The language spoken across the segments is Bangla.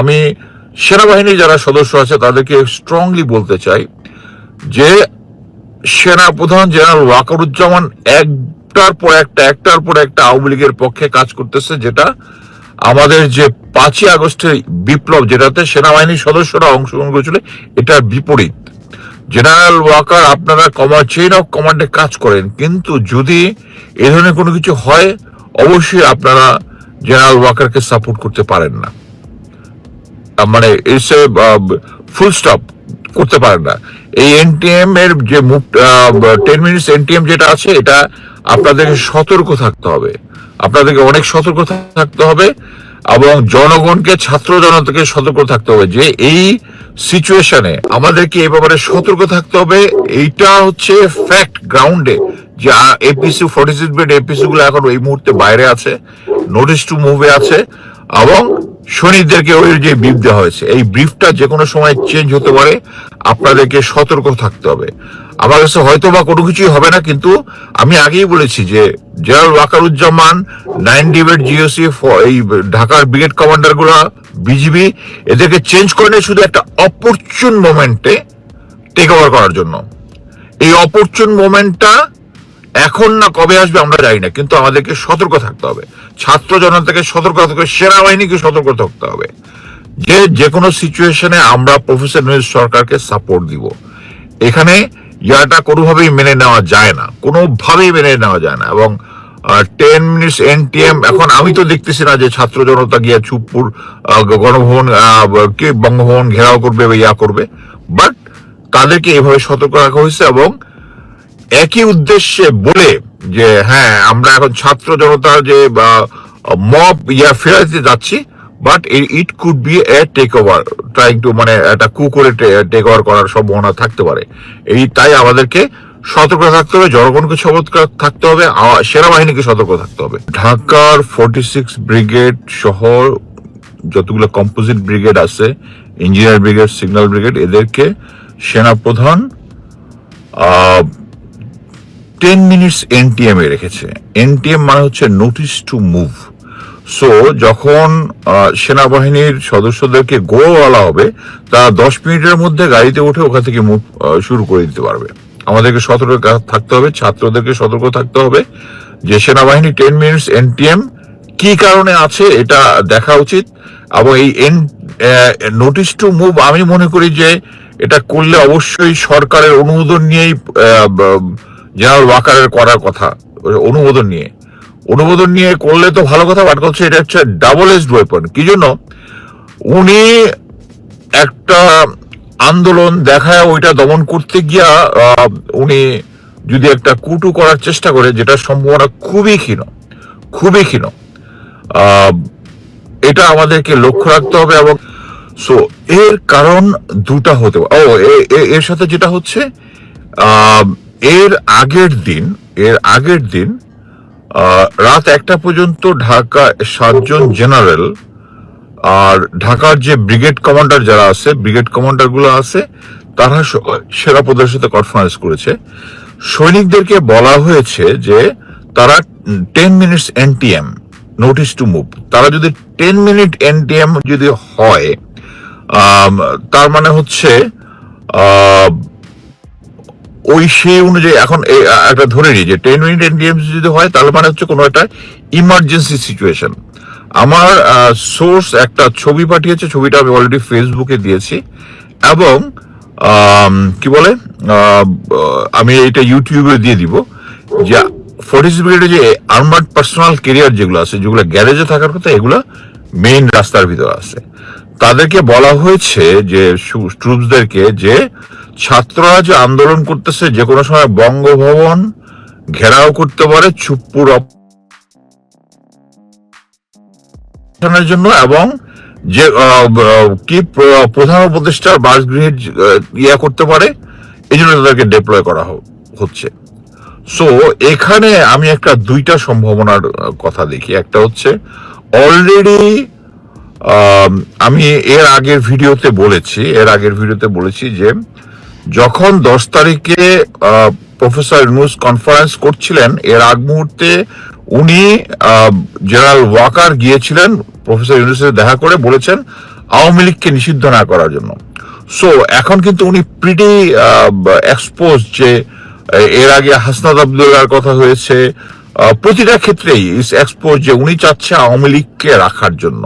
আমি সেনাবাহিনীর যারা সদস্য আছে, তাদেরকে স্ট্রংলি বলতে চাই যে, সেনা প্রধান জেনারেল ওয়াকারুজ্জামান একটার পর একটা, একটার পর একটা আওয়ামী লীগের পক্ষে কাজ করতেছে, যেটা আমাদের যে পাঁচই আগস্টের বিপ্লব, যেটাতে সেনাবাহিনীর সদস্যরা অংশগ্রহণ করেছিল, এটার বিপরীত। জেনারেল ওয়াকার, আপনারা কমান্ড চেইন অফ কমান্ডে কাজ করেন, কিন্তু যদি এ ধরনের কোনো কিছু হয়, অবশ্যই আপনারা জেনারেল ওয়াকারকে সাপোর্ট করতে পারেন না। মানে ইটস এ ফুল স্টপ করতে পারেন না। এই এনটিএম এর যে টেন মিনিটস এনটিএম যেটা আছে, এটা আপনাদেরকে সতর্ক থাকতে হবে। আপনাদেরকে অনেক সতর্ক থাকতে হবে এবং জনগণকে, ছাত্র জনতাকে সতর্ক থাকতে হবে যে এই সিচুয়েশনে আমাদেরকে এই ব্যাপারে সতর্ক থাকতে হবে। এইটা হচ্ছে ফ্যাক্ট গ্রাউন্ডে যে APC forty six bed APC গুলো এখন এই মুহূর্তে বাইরে আছে নোটিস টু মুভে আছে। এবং সৈনিকদেরকে ওই যে ব্রিফ দেওয়া হয়েছে। এই ব্রিফটা যে কোনো সময় চেঞ্জ হতে পারে, আপনাদেরকে সতর্ক থাকতে হবে। আমার কাছে হয়তো বা কোনো কিছুই হবে না, কিন্তু আমি আগেই বলেছি যে জেনারেল ওয়াকারুজ্জামান নাইন ডিবেট জিওসি এই ঢাকার ব্রিগেড কমান্ডারগুলা বিজিবি এদেরকে চেঞ্জ করে নিয়ে শুধু একটা অপরচুন মোমেন্টে টেক ওভার করার জন্য। এই অপরচুন মোমেন্টটা এখন না কবে আসবে আমরা জানি না, কিন্তু আমাদেরকে সতর্ক থাকতে হবে। ছাত্র জনতাকে সতর্ক থাকতে হবে, সেনাবাহিনীকে সতর্ক থাকতে হবে। যে যে কোনো সিচুয়েশনে আমরা প্রফেসর নিউজ সরকারকে সাপোর্ট দিব। এখানে ইয়াটা কোনোভাবেই মেনে নেওয়া যায় না, কোনোভাবেই মেনে নেওয়া যায় না। এবং টেন মিনিটস এনটিএম এখন আমি তো দেখতেছি না যে ছাত্র জনতা গিয়ে চুপপুর গণভবন বঙ্গভবন ঘেরাও করবে বা ইয়া করবে। বাট তাদেরকে এভাবে সতর্ক রাখা হয়েছে এবং একই উদ্দেশ্যে বলে যে হ্যাঁ আমরা এখন ছাত্র জনতার যে মব ইয়া ফেরাতে যাচ্ছি but it could be a take over trying to মানে একটা কু করে টেক ওভার করার সম্ভাবনা থাকতে পারে। এই তাই আমাদেরকে সতর্ক থাকতে হবে, জনগণকে সতর্ক থাকতে হবে সেনাবাহিনীকে সতর্ক থাকতে হবে। ঢাকার ফোর্টি সিক্স ব্রিগেড সহ যতগুলো কম্পোজিট ব্রিগেড আছে ইঞ্জিনিয়ার ব্রিগেড সিগন্যাল ব্রিগেড এদেরকে সেনাপ্রধান আহ টেন মিনিটস এনটিএম এ রেখেছে। এনটিএম মানে হচ্ছে নোটিস টু মুভ সো যখন সেনাবাহিনীর সদস্যদেরকে গো বলা হবে, তারা দশ মিনিটের মধ্যে গাড়িতে উঠে ওখান থেকে মুভ শুরু করে দিতে পারবে। আমাদেরকে সতর্ক থাকতে হবে, ছাত্রদেরকে সতর্ক থাকতে হবে যে সেনাবাহিনী টেন মিনিটস এনটিএম কি কারণে আছে এটা দেখা উচিত। এবং এই এন নোটিস টু মুভ আমি মনে করি যে এটা করলে অবশ্যই সরকারের অনুমোদন নিয়েই জেনারেল ওয়াকারের করার কথা, অনুমোদন নিয়ে। অনুমোদন নিয়ে করলে তো ভালো কথা বাট হচ্ছে এটা হচ্ছে ডাবল এজড ওয়েপন কি জন্য? উনি একটা আন্দোলন দেখায়, ওইটা দমন করতে গিয়া উনি যদি একটা কুটু করার চেষ্টা করে, যেটা সম্ভাবনা খুবই ক্ষীণ খুবই ক্ষীণ এটা আমাদেরকে লক্ষ্য রাখতে হবে এবং সো এর কারণ দুটা হতে ও এর সাথে যেটা হচ্ছে এর আগের দিন, এর আগের দিন রাত একটা পর্যন্ত ঢাকা সাতজন জেনারেল, আর ঢাকার যে ব্রিগেড কমান্ডার যারা আছে, ব্রিগেড কমান্ডারগুলো আছে, তারা স- সেনাপতির সাথে কনফারেন্স করেছে। সৈনিকদেরকে বলা হয়েছে যে, তারা ten minutes NTM notice to move. তারা যদি টেন মিনিট এনটিএম যদি হয় তার মানে হচ্ছে ওই সেই অনুযায়ী, এখন একটা ধরে নিই যে টেন মিনিট এনডিএম যদি হয়, তাহলে মানে হচ্ছে কোনো একটা ইমার্জেন্সি সিচুয়েশন আমার সোর্স একটা ছবি পাঠিয়েছে, ছবিটা আমি অলরেডি ফেসবুকে দিয়েছি এবং কি বলে আমি এটা ইউটিউবে দিয়ে দিব যে ফোর্টিস যে আর্মার্ড পার্সোনাল কেরিয়ার যেগুলো আছে, যেগুলো গ্যারেজে থাকার কথা, এগুলো মেইন রাস্তার ভিতরে আছে। তাদেরকে বলা হয়েছে যে ট্রুপসদেরকে যে ছাত্ররা যে আন্দোলন করতেছে যে কোনো সময় বঙ্গভবন ঘেরাও করতে পারে চুপ্পুর জন্য এবং যে কি প্রধান উপদেষ্টার বাসগৃহে জ- আহ, ইয়া করতে পারে এই জন্য তাদেরকে ডিপ্লয় করা হচ্ছে। সো এখানে আমি একটা দুইটা সম্ভাবনার কথা দেখি। একটা হচ্ছে অলরেডি আমি এর আগের ভিডিওতে বলেছি এর আগের ভিডিওতে বলেছি যে যখন দশ তারিখে প্রফেসর ইউনুস কনফারেন্স করছিলেন, এর আগ মুহূর্তে উনি জেনারেল ওয়াকার গিয়েছিলেন, প্রফেসর ইউনুসের দেখা করে বলেছেন, আওয়ামী লীগকে নিষিদ্ধ না করার জন্য। সো এখন কিন্তু উনি প্রিটি এক্সপোজ যে এর আগে হাসনাদ আবদুল্লাহর কথা হয়েছে প্রতিটা ক্ষেত্রেই ইস এক্সপোজ যে উনি চাচ্ছে আওয়ামী লীগকে রাখার জন্য।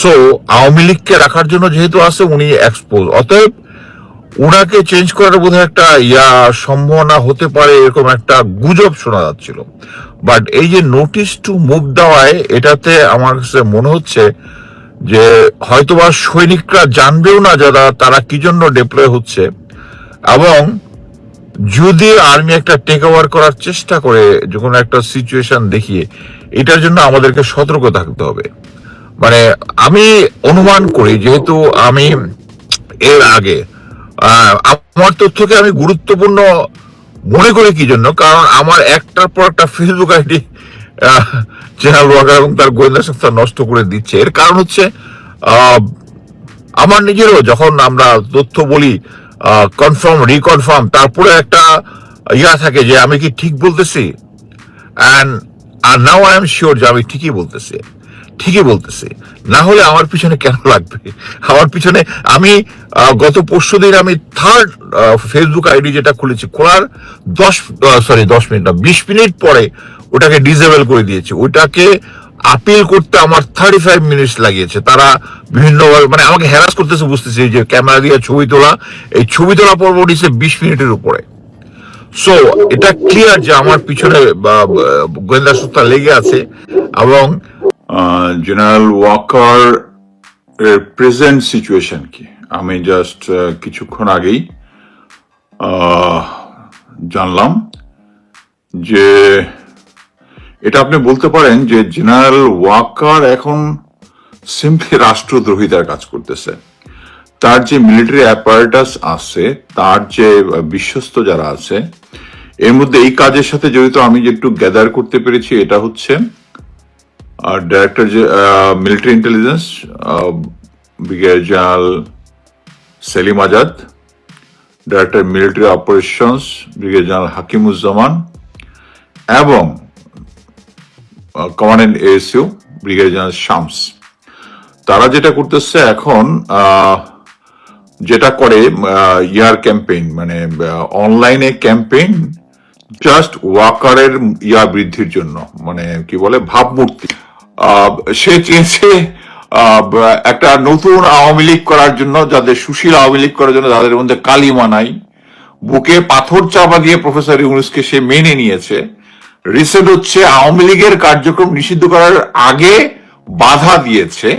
সো আওয়ামী লীগকে রাখার জন্য যেহেতু আছে, উনি এক্সপোজ অতএব উনাকে চেঞ্জ করার বোধহয় একটা, ইয়া, সম্ভাবনা হতে পারে, এরকম একটা গুজব শোনা যাচ্ছিল। বাট এই যে নোটিশ টু মুভ দেওয়ায়, এটাতে আমার কাছে মনে হচ্ছে যে, হয়তোবা সৈনিকরা জানবেও না যারা, তারা কি জন্য ডিপ্লয় হচ্ছে। এবং যদি আর্মি একটা টেক ওভার করার চেষ্টা করে, যে কোনো একটা সিচুয়েশন দেখিয়ে, এটার জন্য আমাদেরকে সতর্ক থাকতে হবে। মানে আমি অনুমান করি, যেহেতু আমি এর আগে আমার তথ্যকে আমি গুরুত্বপূর্ণ মনে করি কি জন্য? কারণ আমার একটার পর একটা ফেসবুক আইডি জেনারেল ওয়াকার এবং তার গোয়েন্দা সংস্থা নষ্ট করে দিচ্ছে। এর কারণ হচ্ছে আমার নিজেরও যখন আমরা তথ্য বলি কনফার্ম রিকনফার্ম তারপরে একটা ইয়া থাকে যে আমি কি ঠিক বলতেছি? অ্যান্ড আর নাও আই এম শিওর যে আমি ঠিকই বলতেছি। ঠিকই বলতেছি। না হলে আমার পিছনে কেন লাগবে? আমার পিছনে আমি গত পরশু দিন আমি থার্ড ফেসবুক আইডি যেটা খুলেছি, খোলার দশ সরি দশ মিনিট না, বিশ মিনিট পরে ওটাকে ডিসেবল করে দিয়েছি। ওটাকে আপিল করতে আমার থার্টি ফাইভ মিনিটস লাগিয়েছে। তারা বিভিন্ন মানে আমাকে হ্যারাস করতেছে, বুঝতেছি যে ক্যামেরা দিয়ে ছবি তোলা, এই ছবি তোলা পর্ব নিচ্ছে বিশ মিনিটের উপরে। সো এটা ক্লিয়ার যে আমার পিছনে গোয়েন্দা সংস্থা লেগে আছে, এবং জেনারেল ওয়াকার এর প্রেজেন্ট সিচুয়েশন কি? আমি জাস্ট কিছুক্ষণ আগেই জানলাম যে এটা আপনি বলতে পারেন যে জেনারেল ওয়াকার এখন সিম্পলি রাষ্ট্রদ্রোহিতার কাজ করতেছে। তার যে মিলিটারি অ্যাপারেটাস আছে, তার যে বিশ্বস্ত যারা আছে, এর মধ্যে এই কাজের সাথে জড়িত আমি যে একটু গ্যাদার করতে পেরেছি, এটা হচ্ছে director military intelligence brigadier general Selim Azad director military operations brigadier general Hakimuzzaman এবং commandant ASU brigadier general Shams তারা যেটা করতেছে এখন যেটা করে ইয়ার ক্যাম্পেইন মানে অনলাইনে ক্যাম্পেইন জাস্ট ওয়াকারের ইয়া বৃদ্ধির জন্য মানে কি বলে, ভাবমূর্তি। সে চেয়েছে একটা নতুন আওয়ামী লীগ করার জন্য, যাদের সুশীল আওয়ামী লীগ করার জন্য তাদের মধ্যে কালিমা নাই বুকে পাথর চাপা দিয়ে প্রফেসর ইউনুসকে সে মেনে নিয়েছে। রিসেন্ট হচ্ছে আওয়ামী লীগের কার্যক্রম নিষিদ্ধ করার আগে বাধা দিয়েছে।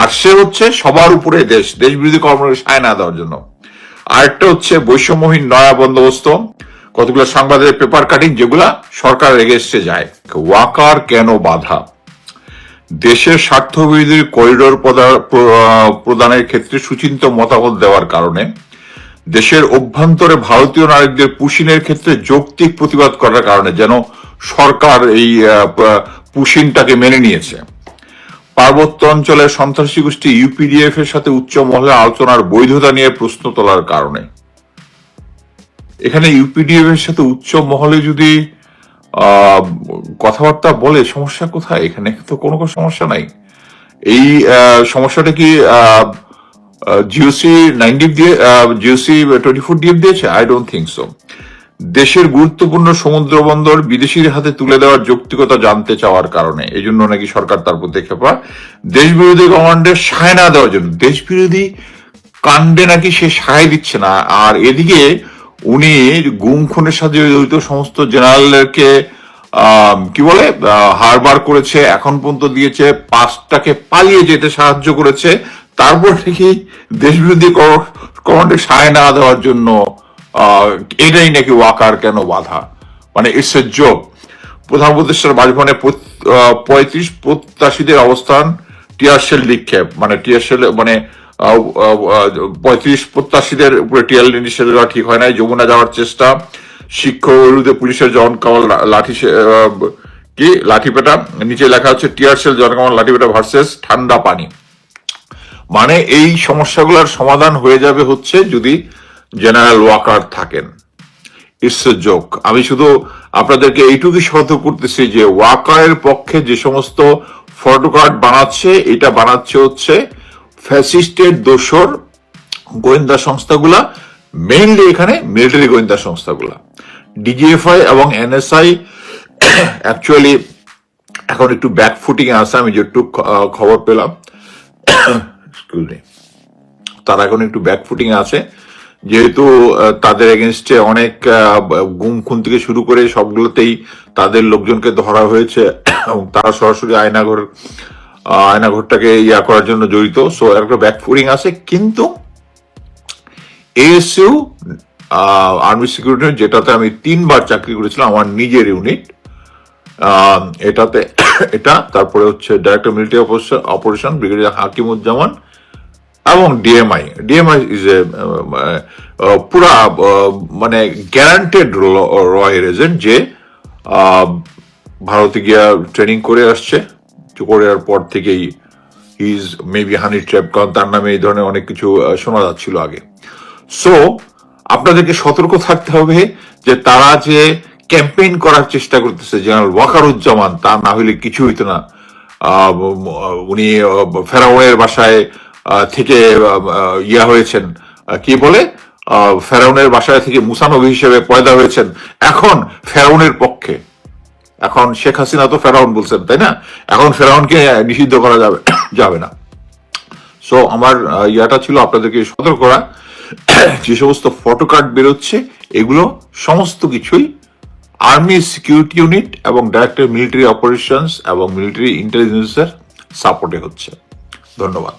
আর সে হচ্ছে সবার উপরে দেশ দেশ বিরোধী কর্মকে সায় না দেওয়ার জন্য। আরেকটা হচ্ছে বৈষম্যহীন নয়া বন্দোবস্ত। কতগুলো সাংবাদিকের পেপার কাটিং, যেগুলা সরকার এগেস্টে যায়। ওয়াকার কেন বাধা? দেশের স্বার্থবিরোধী করিডোর প্রদা- প্র- প্রদানের ক্ষেত্রে সুচিন্ত মতামত দেওয়ার কারণে দেশের অভ্যন্তরে ভারতীয় নারীদের পুশিনের ক্ষেত্রে যৌক্তিক প্রতিবাদ করার কারণে যেন সরকার এই পুশিনটাকে মেনে নিয়েছে। পার্বত্য অঞ্চলের সন্ত্রাসী গোষ্ঠী ইউপিডিএফ এর সাথে উচ্চ মহলে আলোচনার বৈধতা নিয়ে প্রশ্ন তোলার কারণে। এখানে ইউপিডিএফ এর সাথে উচ্চ মহলে যদি কথাবার্তা বলে সমস্যা কোথায়? এখানে তো কোনো সমস্যা নাই। এই সমস্যাটা কি জিওসি নাইন দিয়ে জিওসি টোয়েন্টি ফোর ডিএফ দিয়েছে? আই ডোন্ট থিঙ্ক সো দেশের গুরুত্বপূর্ণ সমুদ্র বন্দর বিদেশির হাতে তুলে দেওয়ার যৌক্তিকতা জানতে চাওয়ার কারণে। এই জন্য নাকি সরকার তার হয় দেশ বিরোধী কমান্ডের সায় না দেওয়ার জন্য। দেশ বিরোধী কাণ্ডে নাকি সে সায় দিচ্ছে না। আর এদিকে উনি গুম খুনের সাথে জড়িত সমস্ত জেনারেলকে কি বলে হারবার করেছে, এখন পর্যন্ত দিয়েছে, পাঁচটাকে পালিয়ে যেতে সাহায্য করেছে। তারপর থেকে দেশবিরোধী কমান্ডে সায় না দেওয়ার জন্য এটাই নাকি ওয়াকার কেন বাধা? মানে ইটস এ প্রধান উপদেষ্টার বাসভবনে পঁয়ত্রিশ প্রত্যাশীদের অবস্থান টিয়ারশেল নিক্ষেপ। মানে টিয়ারশেল মানে পঁয়ত্রিশ প্রত্যাশীদের উপরে টিয়ার নিষেধ দেওয়া ঠিক হয় নাই, যমুনা যাওয়ার চেষ্টা, শিক্ষক বিরুদ্ধে পুলিশের জন কামাল লাঠি কি? লাঠিপেটা নিচে লেখা হচ্ছে টিয়ারশেল জন কামাল লাঠিপেটা ভার্সেস ঠান্ডা পানি। মানে এই সমস্যাগুলোর সমাধান হয়ে যাবে হচ্ছে যদি জেনারেল ওয়াকার থাকেন। ইটস এ জোক আমি শুধু আপনাদেরকে এইটুকুই সতর্ক করতেছি যে ওয়াকারের পক্ষে যে সমস্ত ফটো কার্ড বানাচ্ছে, এটা বানাচ্ছে হচ্ছে ফ্যাসিস্টের দোসর গোয়েন্দা সংস্থাগুলা মেইনলি এখানে মিলিটারি গোয়েন্দা সংস্থাগুলা। ডিজিএফআই এবং এনএসআই অ্যাকচুয়ালি এখন একটু ব্যাকফুটিং আছে, আমি যেটুক খবর পেলাম। তারা এখন একটু ব্যাকফুটিং আছে। যেহেতু তাদের এগেনস্টে অনেক গুম খুন থেকে শুরু করে সবগুলোতেই তাদের লোকজনকে ধরা হয়েছে। এবং তারা সরাসরি আয়নাঘর আয়নাঘরটাকে ইয়া করার জন্য জড়িত। সো একটা ব্যাকফুটিং আছে, কিন্তু এএসইউ আর্মি সিকিউরিটি যেটাতে আমি তিনবার চাকরি করেছিলাম, আমার নিজের ইউনিট এটাতে, এটা, তারপরে হচ্ছে director military operation brigadier Hakimuzzaman এবং ডিএমআই ডিএমআই ইজ এ পুরা মানে গ্যারান্টেড রয়ের এজেন্ট যে ভারতে গিয়া ট্রেনিং করে আসছে। করার পর থেকেই ইজ মেবি হানি ট্র্যাপ কারণ তার নামে এই ধরনের অনেক কিছু শোনা যাচ্ছিল আগে। সো আপনাদেরকে সতর্ক থাকতে হবে যে তারা যে ক্যাম্পেইন করার চেষ্টা করতেছে জেনারেল ওয়াকারুজ্জামান, তা না হলে কিছু হইতো না। উনি ফেরাউনের বাসায় থেকে ইয়া হয়েছেন। কি বলে? ফেরাউনের বাসায় থেকে মুসানবী হিসেবে পয়দা হয়েছেন। এখন ফেরাউনের এখন শেখ হাসিনা তো ফেরাউন বলছেন তাই না? এখন ফেরাউনকে নিষিদ্ধ করা যাবে যাবে না। সো আমার ইয়াটা ছিল আপনাদেরকে সতর্ক করা। যে সমস্ত ফটো কার্ড বেরোচ্ছে, এগুলো সমস্ত কিছুই আর্মি সিকিউরিটি ইউনিট এবং ডাইরেক্টর মিলিটারি অপারেশনস এবং মিলিটারি ইন্টেলিজেন্সের সাপোর্টে হচ্ছে। ধন্যবাদ।